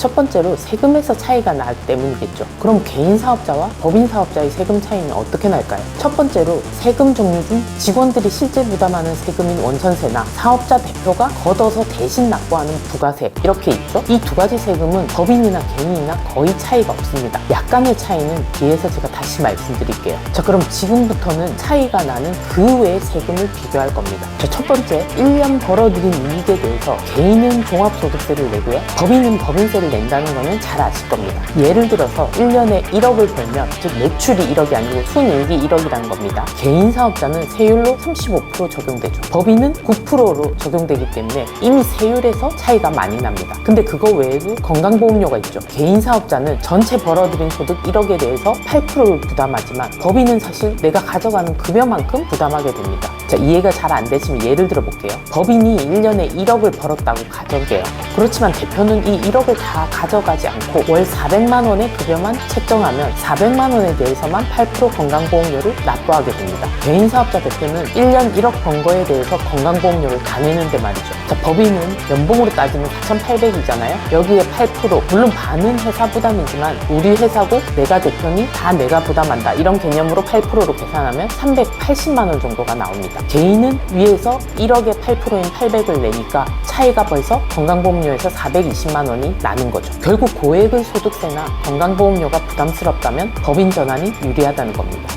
첫 번째로 세금에서 차이가 나기 때문이겠죠. 그럼 개인 사업자와 법인 사업자의 세금 차이는 어떻게 날까요? 첫 번째로 세금 종류 중 직원들이 실제 부담하는 세금인 원천세나 사업자 대표가 걷어서 대신 납부하는 부가세 이렇게 있죠. 이 두 가지 세금은 법인이나 개인이나 거의 차이가 없습니다. 약간의 차이는 뒤에서 제가 다시 말씀드릴게요. 자, 그럼 지금부터는 차이가 나는 그 외의 세금을 비교할 겁니다. 자, 첫 번째, 1년 벌어들인 이익에 대해 서 개인은 종합소득세를 내고요. 법인은 법인세를 낸다는 거는 잘 아실 겁니다. 예를 들어서 1년에 1억을 벌면, 즉 매출이 1억이 아니고 순이익이 1억이라는 겁니다. 개인 사업자는 세율로 35% 적용되죠. 법인은 9%로 적용되기 때문에 이미 세율에서 차이가 많이 납니다. 근데 그거 외에도 건강보험료가 있죠. 개인 사업자는 전체 벌어들인 소득 1억에 대해서 8%를 부담하지만 법인은 사실 내가 가져가는 급여만큼 부담하게 됩니다. 자, 이해가 잘 안 되시면 예를 들어 볼게요. 법인이 1년에 1억을 벌었다고 가정해요. 그렇지만 대표는 이 1억을 다 가져가지 않고 월 400만 원의 급여만 책정하면 400만 원에 대해서만 8% 건강보험료를 납부하게 됩니다. 개인 사업자 대표는 1년 1억 번 거에 대해서 건강보험료를 다 내는데 말이죠. 자, 법인은 연봉으로 따지면 4,800이잖아요. 여기에 8% 물론 반은 회사 부담이지만 우리 회사고 내가 대표니 다 내가 부담한다. 이런 개념으로 8%로 계산하면 380만 원 정도가 나옵 니다. 개인은 위에서 1억에 8%인 800을 내니까 차이가 벌써 건강보험료에서 420만 원이 나는 거죠. 결국 고액의 소득세나 건강보험료가 부담스럽다면 법인 전환이 유리하다는 겁니다.